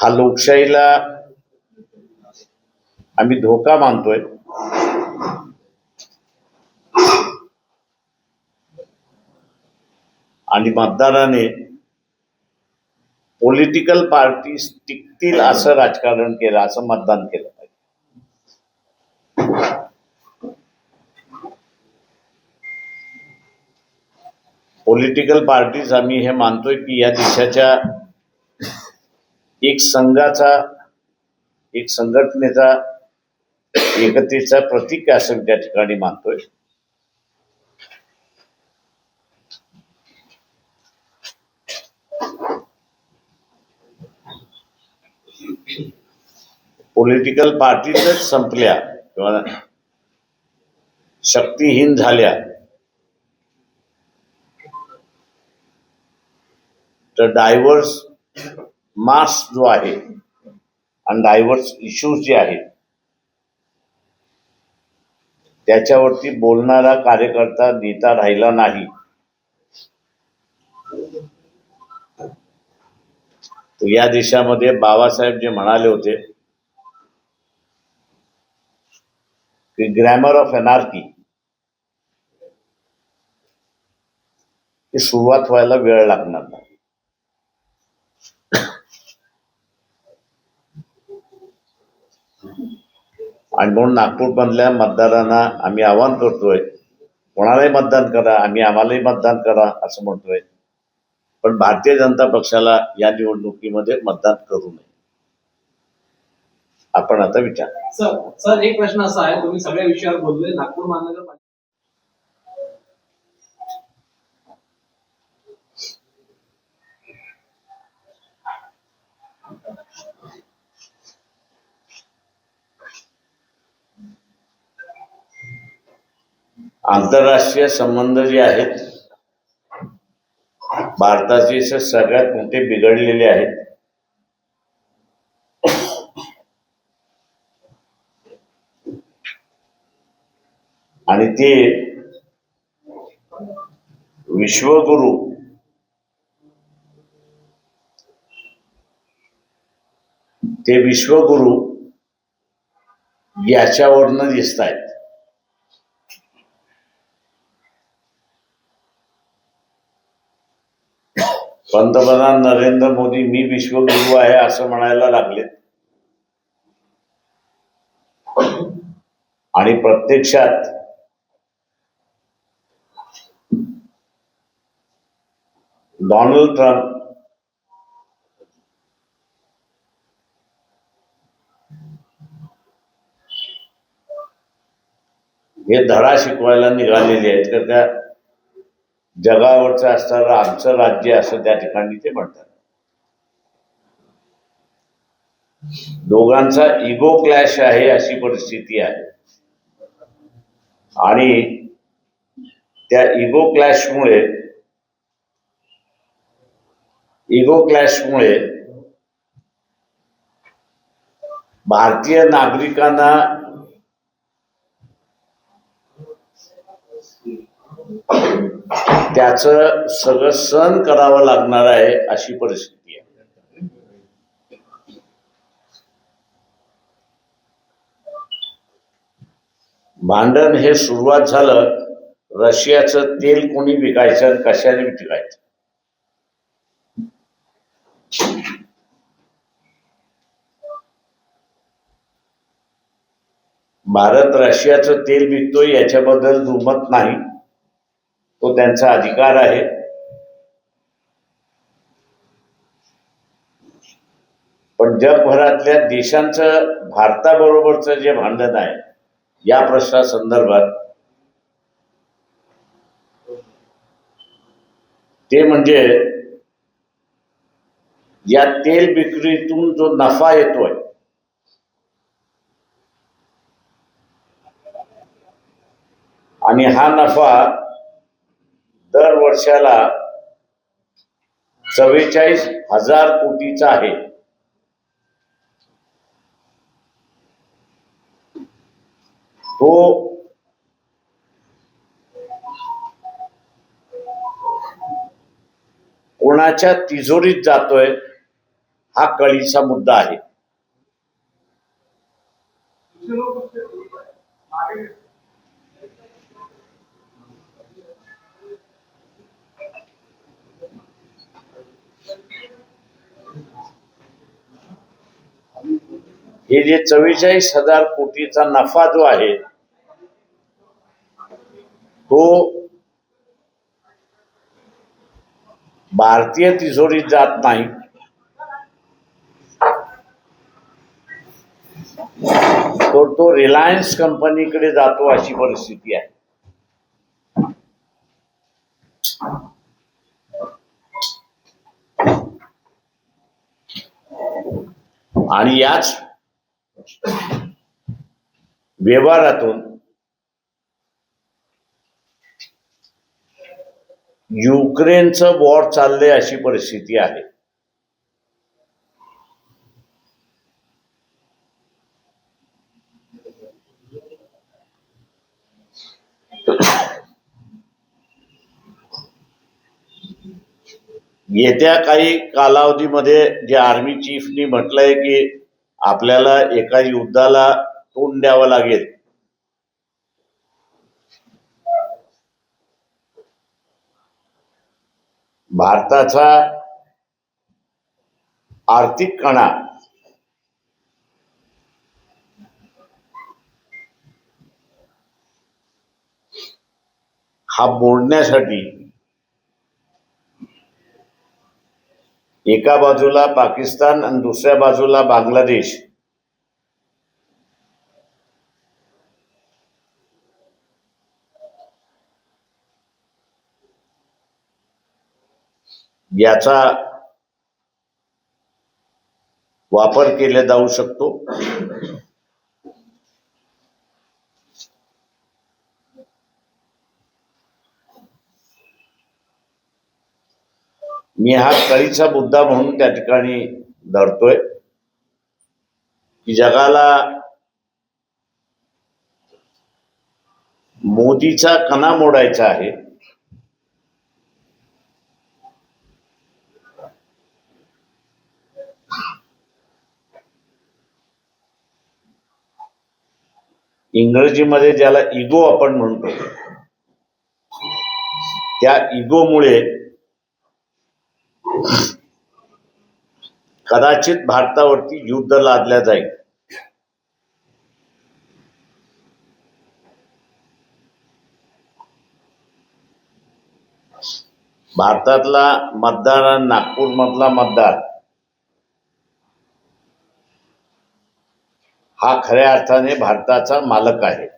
हा लोकशाहीला आम्ही धोका मानतोय. आणि मतदाराने पॉलिटिकल पार्टी टिकतील असं राजकारण केलं असं मतदान केलं पाहिजे. पॉलिटिकल पार्टीज आम्ही हे मानतोय की या देशाच्या एक संघाचा एक संघटनेचा एकतेचा प्रतीक असं त्या ठिकाणी मानतोय। पॉलिटिकल पार्टीजच संपल्या, किंवा शक्तीहीन झाल्या. तर डायव्हर्स मास जो आहे आणि डायव्हर्स इश्यूज जे आहेत त्याच्यावरती बोलणारा कार्यकर्ता नेता राहिला नाही. या देशामध्ये बाबासाहेब जे म्हणाले होते की ग्रॅमर ऑफ एनार्की ही सुरुवात व्हायला वेळ लागणार नाही. आणि म्हणून नागपूरमधल्या मतदारांना आम्ही आवाहन करतोय कोणालाही मतदान करा आम्ही आम्हालाही मतदान करा असं म्हणतोय. पण भारतीय जनता पक्षाला या निवडणुकीमध्ये मतदान करू नये. आपण आता विचार. सर सर एक प्रश्न असा आहे तुम्ही सगळ्या विषयावर बोललोय नागपूर महानगर आंतरराष्ट्रीय संबंध जे आहेत भारताचे सगळ्यात मोठे बिघडलेले आहेत. आणि ते विश्वगुरु ते विश्वगुरु याच्यावरनं दिसत आहेत पंतप्रधान नरेंद्र मोदी मी विश्वगुरु आहे असं म्हणायला लागले. आणि प्रत्यक्षात डोनाल्ड ट्रम्प हे धडा शिकवायला निघालेले आहेत. तर त्या जगावरचं असणारं आमचं राज्य असं त्या ठिकाणी ते म्हणतात. दोघांचा इगो क्लॅश आहे अशी परिस्थिती आहे. आणि त्या इगो क्लॅशमुळे इगो क्लॅशमुळे भारतीय नागरिकांना त्याचं सगळं सहन करावं लागणार आहे अशी परिस्थिती आहे. भांडण हे सुरुवात झालं रशियाचं तेल कोणी विकायचं कशाने विकायचं भारत रशियाचं तेल विकतोय याच्याबद्दल दुमत नाही. तो त्यांचा अधिकार आहे. पण जगभरातल्या देशांचं भारताबरोबरचं जे भांडण आहे या प्रश्नासंदर्भात ते म्हणजे या तेल विक्रीतून जो नफा येतोय आणि हा नफा वर्षाला चव्वेचाळीस हजार कोटीचा आहे. तो कोणाच्या तिजोरीत जातोय हा कळीचा मुद्दा आहे. हे जे चव्वेचाळीस हजार कोटीचा नफा जो आहे तो भारतीय तिजोरीत जात नाही. तर तो रिलायन्स कंपनीकडे जातो अशी परिस्थिती आहे. आणि याच व्यवहारातून युक्रेनचं वॉर चाललंय अशी परिस्थिती आहे. येत्या काही कालावधीमध्ये जे आर्मी चीफनी म्हटलंय की आपल्याला एका युद्धाला तोंड द्यावं लागेल. भारताचा आर्थिक कणा हा बोलण्यासाठी एका बाजूला पाकिस्तान आणि दुसऱ्या बाजूला बांगलादेश. याचा वापर केला जाऊ शकतो. मी हा कळीचा मुद्दा म्हणून त्या ठिकाणी धरतोय की जगाला मोदीचा कणा मोडायचा आहे. इंग्रजीमध्ये ज्याला इगो आपण म्हणतो त्या इगोमुळे कदाचित भारतावरती युद्ध लादल्या जाईल. भारतातला मतदार आणि नागपूर मधला मतदार हा खऱ्या अर्थाने भारताचा मालक आहे.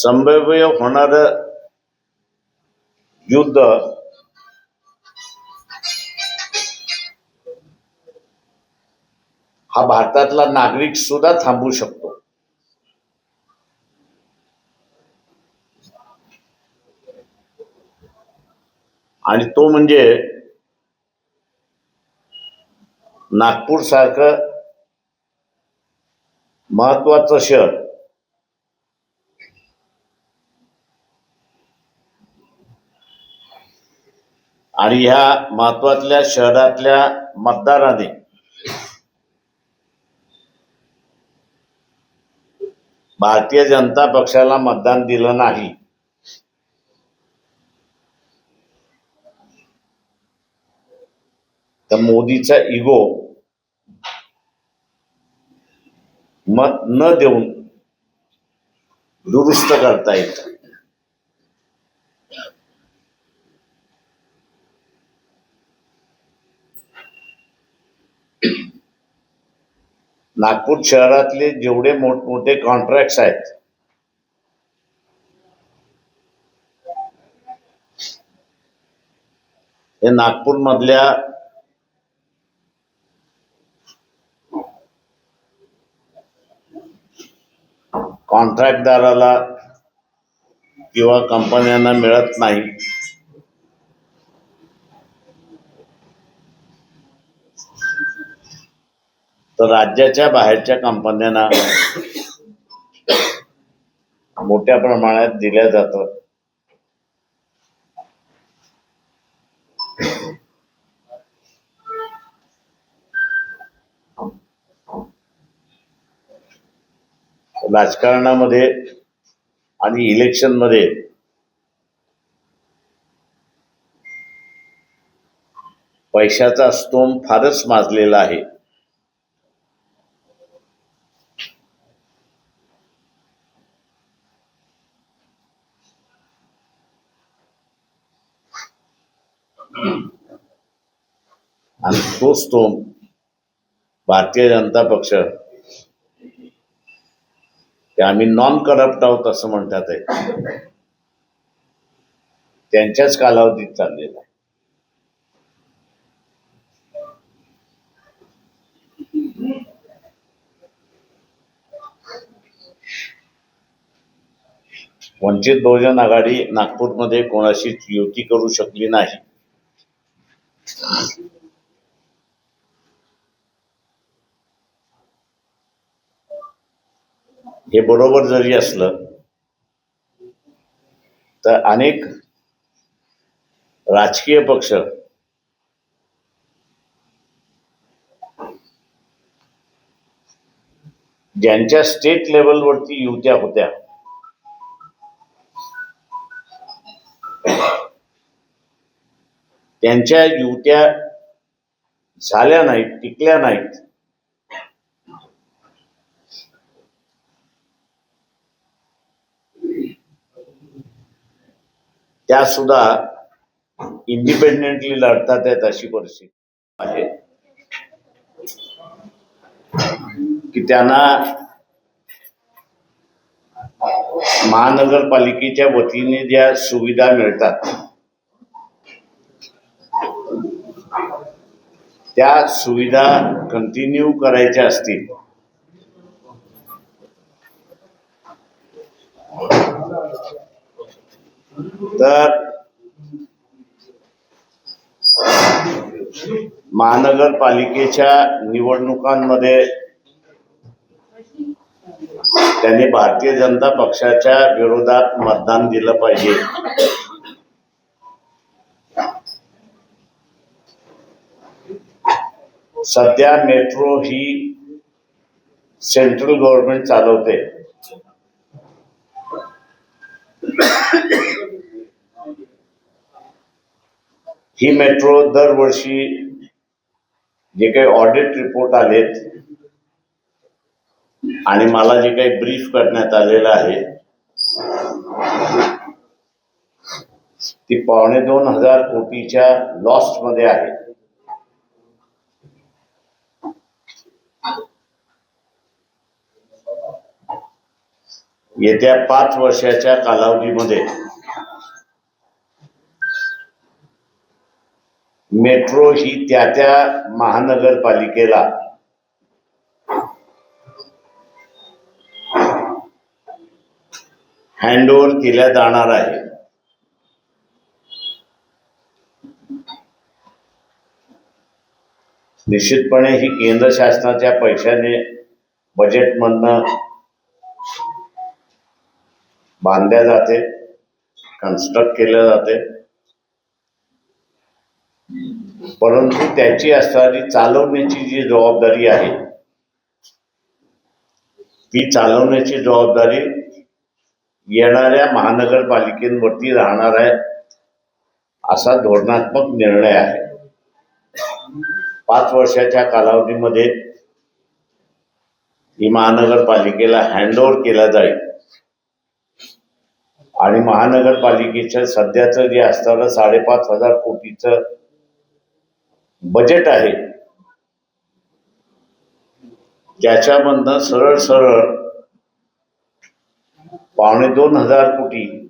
संभाव्य होणार युद्ध हा भारतातला नागरिक सुद्धा थांबवू शकतो. आणि तो म्हणजे नागपूर सारखं महत्वाचं शहर. आणि ह्या महत्वातल्या शहरातल्या मतदाराने भारतीय जनता पक्षाला मतदान दिलं नाही. तर मोदीचा इगो मत न देऊन दुरुस्त करता येतं. नागपूर शहरातले जेवढे मोठमोठे कॉन्ट्रॅक्ट्स आहेत हे नागपूर मधल्या कॉन्ट्रॅक्टदाराला किंवा कंपन्यांना मिळत नाही. तर राज्याच्या बाहेरच्या कंपन्यांना मोठ्या प्रमाणात दिल्या जातात. राजकारणामध्ये आणि इलेक्शनमध्ये पैशाचा स्तोम फारच माजलेला आहे. आणि तोच तो भारतीय जनता पक्ष ते आम्ही नॉन करप्ट आहोत असं म्हणतात आहे त्यांच्याच कालावधीत चाललेला आहे. वंचित बहुजन आघाडी नागपूरमध्ये कोणाशीच युती करू शकली नाही. ते बरोबर जरी असलं तर अनेक राजकीय पक्ष ज्यांच्या स्टेट लेवलवरती युत्या होत्या त्यांच्या युत्या झाल्या नाहीत टिकल्या नाहीत त्या सुद्धा इंडिपेंडेंटली लढतात आहेत अशी परिस्थिती आहे. की त्यांना महानगरपालिकेच्या वतीने ज्या सुविधा मिळतात त्या सुविधा कंटिन्यू करायच्या असतील तर महानगरपालिकेच्या निवडणुकांमध्ये त्यांनी भारतीय जनता पक्षाच्या विरोधात मतदान दिलं पाहिजे. सध्या मेट्रो ही सेंट्रल गव्हर्नमेंट चालवते. ही मेट्रो दरवर्षी जे काही ऑडिट रिपोर्ट आलेत आणि मला जे काही ब्रीफ करण्यात आलेलं आहे ती पावणे दोन हजार कोटीच्या लॉस्टमध्ये आहे. येत्या पाच वर्षाच्या कालावधीमध्ये मेट्रो ही त्या त्या महानगरपालिकेला. हँडओव्हर केल्या जाणार आहे. निश्चितपणे ही केंद्र शासनाच्या पैशाने बजेटमधनं बांधल्या जाते कन्स्ट्रक्ट केल्या जाते. परंतु त्याची असणारी चालवण्याची जी जबाबदारी आहे ती चालवण्याची जबाबदारी येणाऱ्या महानगरपालिकेवरती राहणार आहे असा धोरणात्मक निर्णय आहे. पाच वर्षाच्या कालावधीमध्ये ही महानगरपालिकेला हँडओव्हर केला जाईल. आणि महानगरपालिकेच्या सध्याचं जे असताना साडेपाच हजार कोटीचं बजेट आहे. ज्याच्यामधनं सरळ सरळ पावणे दोन हजार कोटी